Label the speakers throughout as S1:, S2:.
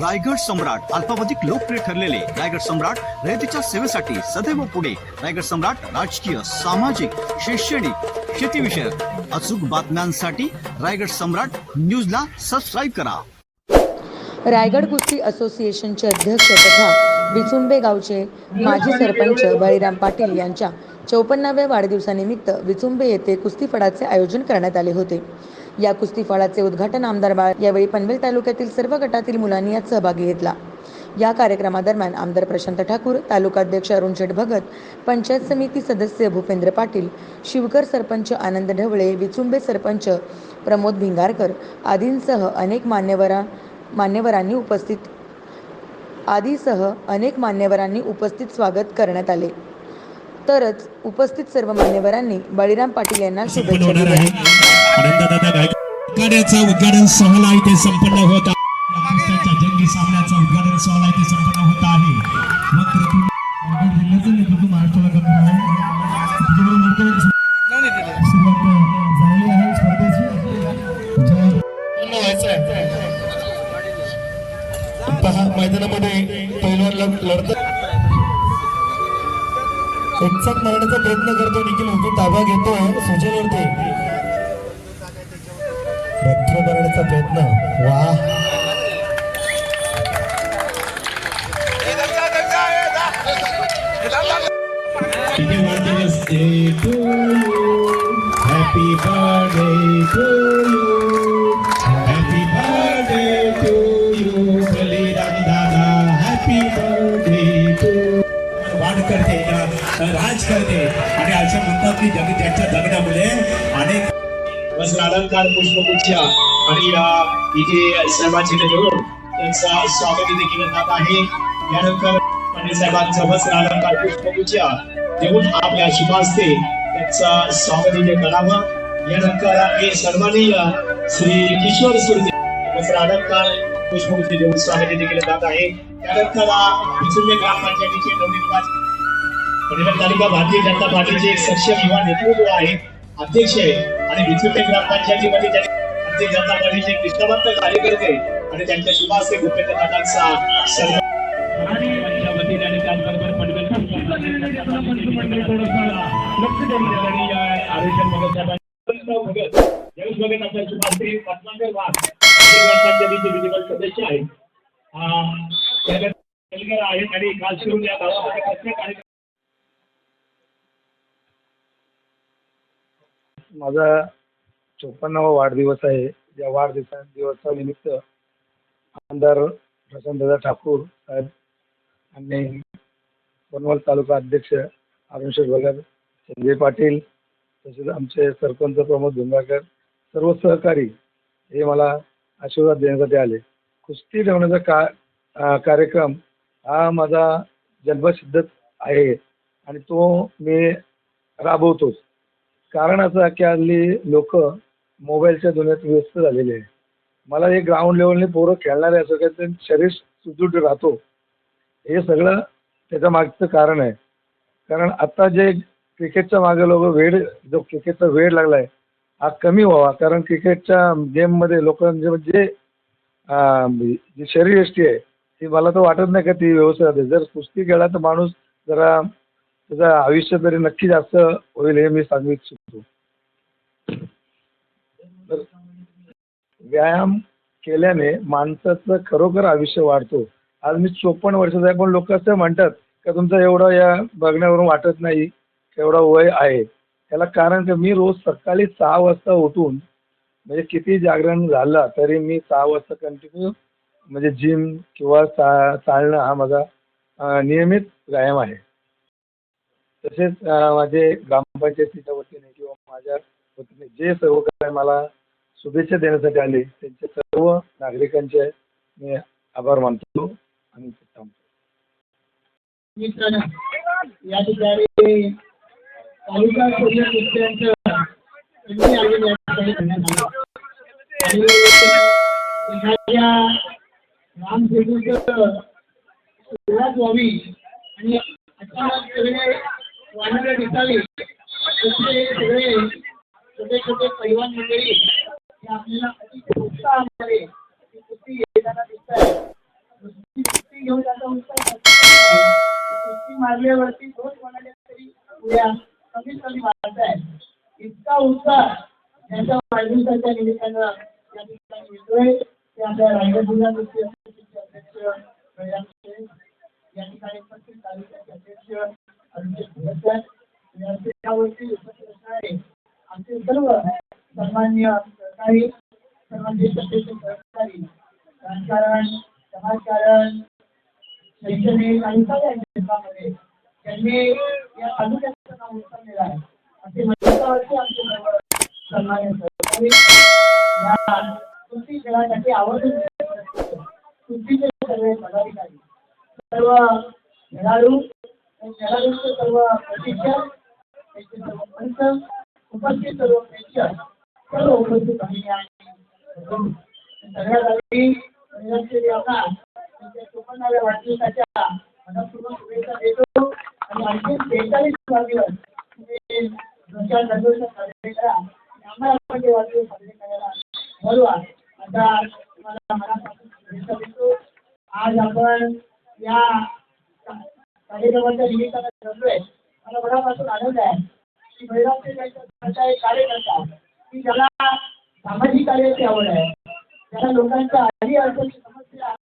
S1: रायगड सम्राट अल्पावधिक लोकप्रिय ठरलेले रायगड सम्राट रयतेच्या सेवेसाठी सदैव पुढे. रायगड सम्राट राजकीय सामाजिक शैक्षणिक शेतीविषयक अचूक बातम्यांसाठी रायगड सम्राट न्यूजला सबस्क्राईब करा.
S2: रायगड कुस्ती असोसिएशनचे अध्यक्ष तथा विचुंबे गावचे माजी सरपंच बळीराम पाटील यांच्या चौपन्नाव्या वाढदिवसानिमित्त विचुंबे येथे कुस्तीफळाचे आयोजन करण्यात आले होते. या कुस्तीफळाचे उद्घाटन आमदार बाळ यावेळी पनवेल तालुक्यातील सर्व गटातील मुलांनी यात सहभागी घेतला. या कार्यक्रमादरम्यान आमदार प्रशांत ठाकूर तालुकाध्यक्ष अरुण शेठ भगत पंचायत समिती सदस्य भूपेंद्र पाटील शिवकर सरपंच आनंद ढवळे विचुंबे सरपंच प्रमोद भिंगारकर आदींसह अनेक मान्यवरा मान्यवरांनी उपस्थित आदीसह अनेक मान्यवरांनी उपस्थित स्वागत करण्यात आले. तरच उपस्थित सर्व मान्यवरांनी बळीराम पाटील यांना शुभेच्छा दिल्या.
S3: आहे उद्घाटन सोहळा इथे संपन्न होत आहे. जंगी सामन्याचा उद्घाटन सोहळा इथे संपन्न होत आहे. मैदानामध्ये पहिल्यांदा लढत एकचाक मारण्याचा प्रयत्न करतो. निखिल उभी ताबा घेतो. सुजनवरती रक्त करण्याचा प्रयत्न वा किती वाढदिवस happy birthday to you happy birthday to you Baliram दादा हॅपी बर्थडे टू वाढ करते राज करते आणि असं म्हणतात की जग त्यांच्या जगण्यामुळे अनेक वस्त्र अलंकार पुष्पगुच्छ आणि इथे सर्वांची इथे त्यांचा स्वागत इथे केलं जात आहे. यानंतर पंडित साहेबांचं वस्त्र अलंकार पुष्पगुच्छ देऊन आपल्या शुभास्ते त्यांचा स्वागत इथे करावं. यानंतर हे सन्माननीय श्री किशोर सुरते वस्त्र अलंकार पुष्पगुच्छ देऊन स्वागत इथे केलं जात आहे. त्यानंतर विचुंबे ग्रामपंचायतीचे नवनिर्वाचित पनवेल तालुका भारतीय जनता पार्टीचे एक सक्षम युवा नेतृत्व आहे अध्यक्ष आहे आणि विचुटे ग्रामपंचायतीमध्ये त्यांनी भारतीय जनता पार्टीचे निष्ठावंत कार्यकर्ते आणि त्यांच्या शुभास्ते भूपेंद्र दादांचा आणि माझ्या वतीने आणि त्याचबरोबर पनवेल मंत्रिमंडळ थोडंसं लक्ष देऊन द्या आणि या आरोग्य भगत साहेबांनी भगत जगेश भगत आपल्या शुभास्ते पद्माकर वाघ हे ग्रामपंचायतीचे विधिमंडळ सदस्य आहेत. अं, त्यानंतर तेलगर आहेत आणि खास करून या गावामध्ये कसल्या कार्यक्रम
S4: माझा चोपन्नावा वाढदिवस आहे. या वाढदिवसा दिवसानिमित्त आमदार प्रशांतदादा ठाकूर साहेब आणि पनवल तालुका अध्यक्ष अरुणशेठ भगत संजय पाटील तसेच आमचे सरपंच प्रमोद धुंगाकर सर्व सहकारी हे मला आशीर्वाद देण्यासाठी आले. कुस्ती ठेवण्याचा का कार्यक्रम हा माझा जन्मसिद्धच आहे आणि तो मी राबवतोच. कारण असं की हल्ली लोक मोबाईलच्या दुनियेत व्यस्त झालेले आहे. मला हे ग्राउंड लेवलने पोरं खेळणारे असं काय त्यांचं शरीर सुदृढ राहतो हे सगळं त्याच्या मागचं कारण आहे. कारण आता जे क्रिकेटच्या मागे लोक वेळ जो क्रिकेटचा वेळ लागला आहे हा कमी व्हावा. कारण क्रिकेटच्या गेममध्ये लोकांचे म्हणजे अं, जी शरीरयष्टी आहे ती मला तर वाटत नाही का ती व्यवस्थित राहते. जर कुस्ती केला तर माणूस जरा त्याचं आयुष्य तरी नक्की जास्त होईल हे मी सांगू इच्छितो. तर व्यायाम केल्याने माणसाचं खरोखर आयुष्य वाढतो. आज मी चोपन्न वर्षाचा आहे पण लोक असं म्हणतात का तुमचं एवढं या बघण्यावरून वाटत नाही एवढं वय आहे. त्याला कारण की मी रोज सकाळी सहा वाजता उठून म्हणजे किती जागरण झालं तरी मी सहा वाजता कंटिन्यू म्हणजे जिम किंवा चा चालणं हा माझा नियमित व्यायाम आहे. तसेच माझे ग्रामपंचायतीच्या वतीने किंवा माझ्या वतीने जे सर्व काही मला शुभेच्छा देण्यासाठी आले. त्यांचे सर्व नागरिकांचे मी आभार मानतो आणि
S5: मित्रांनो या ठिकाणी तालुका स्तरीय कुस्त्यांचं या ठिकाणी करण्यात आलं. एखाद्या सुरुवात व्हावी आणि अचानक सगळे दिसावी तसे सगळे छोटे छोटे पैलवान मंडळी आपल्याला अतिशय उत्साहामध्ये ही कुस्ती घेताना दिसत आहे घेऊन त्याचा उत्साह कुस्ती मारल्यावरती दोन तरी उद्या कमीत कमी आहे इतका उत्साह त्यांच्या वाढदिवसाच्या निमित्तानं या ठिकाणी मिळतोय ते आपल्या रायगड जिल्हा कुस्ती असोसिएशनचे अध्यक्ष या ठिकाणी उपस्थित तालुक्याचे अध्यक्ष अभिषेक भोरकर व्यासपीठावरती उपस्थित असणारे आमचे सर्व सन्मान्य सरकारी सहकारी राजकारण समाजकारण शैक्षणिक आणि सगळ्या क्षेत्रामध्ये त्यांनी या तालुक्याचं नाव उचललेलं आहे. असे मंचावरती आमचे सर्व सन्मान्य सहकारी या खेळासाठी आवर्जून सर्व पदाधिकारी सर्व खेळाडू खेळाडूंचे सर्व प्रशिक्षक त्यांचे सर्व पंच उपस्थित सर्व प्रेक्षक सर्व उपस्थित झालेले आहेत सगळ्यात आधी निरंजन त्यांच्या चोपन्नाव्या वाढदिवसाच्या शुभेच्छा देतो आणि आणखी बेचाळीस वाढदिवस तुम्ही दोनचार साजरे करा आम्हाला पण ते वाढदिवस साजरे करायला बोलवा आता तुम्हाला मनापासून शुभेच्छा देतो आज आपण या कार्यक्रमाच्या निमित्तानं आहे मला मनापासून आनंद आहे की बळीरामचे त्यांचा एक कार्यकर्ता की ज्याला सामाजिक कार्याची आवड आहे ज्याला लोकांच्या आधी अडचणी समस्या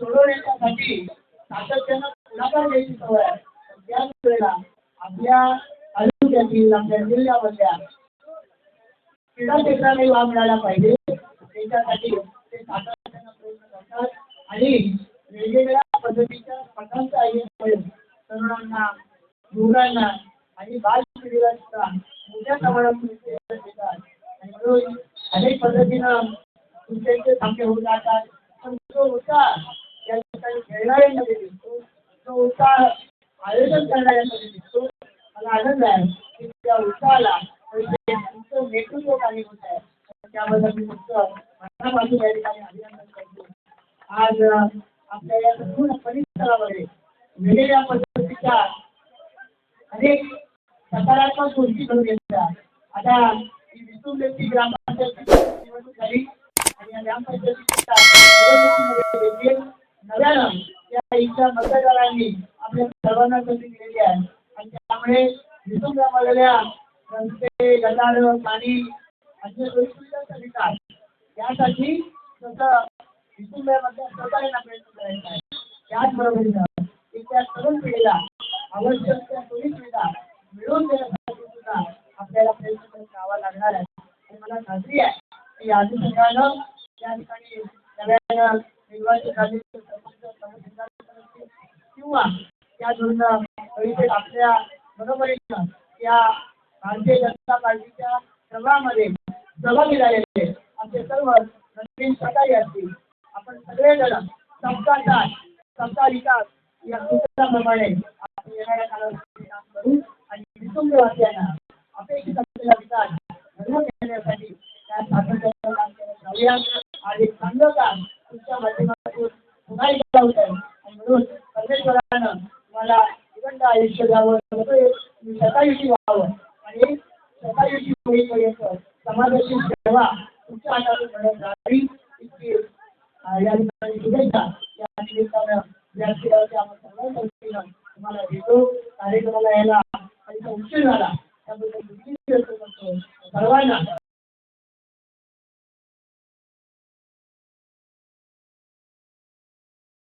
S5: सोडवण्याच्यासाठी सातत्यानं पुढाकार घ्यायची सवय आहे. त्याच वेळेला आपल्या तालुक्यातील आपल्या जिल्ह्यामधल्या क्रीडा क्षेत्रालाही वाव मिळाला पाहिजे. त्याच्यासाठी ते सातत्यानं प्रयत्न करतात आणि वेगवेगळ्या पद्धतीच्या स्पर्धांचं आयोजन करून तरुणांना युवकांना आणि बाल पिढीला सुद्धा मोठ्या प्रमाणात अनेक पद्धतीनं तुमचे सामने होऊ जातात. पण जो उत्साह या ठिकाणी खेळणाऱ्यांमध्ये दिसतो जो उत्साह आयोजन करणाऱ्यांमध्ये दिसतो मला आनंद आहे की त्या उत्साहाला म्हणजे तुमचं नेतृत्व होत आहे. त्याबद्दल मी तुमचं मनापासून या ठिकाणी अभिनंदन करतो. आज आपल्या या संपूर्ण परिसरामध्ये वेगवेगळ्या पद्धतीच्या अनेक सकारात्मक गोष्टी घडून येतात. आता ही विसुंबेची ग्रामपंचायतीची निवडणूक झाली आणि या ग्रामपंचायतीच्या निवडणुकीमध्ये नव्यानं या इथल्या मतदारांनी आपल्या सर्वांना संधी दिलेली आहे आणि त्यामुळे विसुंब ग्रामामधल्या रस्ते गटार पाणी अन्य सोयीसुविधांचा विकास यासाठी स्वतः विसुंब्यामध्ये सहकार्याला प्रयत्न करायचा आहे. त्याचबरोबरीनं त्या तरुण पिढीला आवश्यक त्या सोयी मिळवून देण्यासाठी सुद्धा आपल्याला प्रयत्न करत राहावा लागणार आहे आणि मला खात्री आहे की आधी या ठिकाणी नव्यानं निर्वाचित झालेले सरपंच असतील किंवा त्या धोरण परिषद आपल्या बरोबरीनं या भारतीय जनता पार्टीच्या प्रवाहामध्ये सहभागी झालेले आमचे सर्व नवीन सहकारी असतील आपण सगळेजण सबका साथ सबका विकास या सूत्राप्रमाणे आपण येणाऱ्या कालावधीमध्ये काम करू आणि विसुंबवासियांना अपेक्षित असलेला विकास घडवून येण्यासाठी त्या अभियान आणि चांगलं काम तुमच्या माध्यमातून पुन्हा एकदा होत आहे. आणि म्हणून परमेश्वरानं तुम्हाला उदंड आयुष्य द्यावं तुम्ही शतायुषी व्हावं आणि शतायुषी होईपर्यंत समाजाची सेवा तुमच्या हातातून घडत राहावी इतकी या ठिकाणी शुभेच्छा. या निमित्तानं व्यासपीठावरती आपण सर्वांच्या वतीनं तुम्हाला भेटू. कार्यक्रमाला यायला आणि उशीर झाला. त्याबद्दल करतो? सर्वांना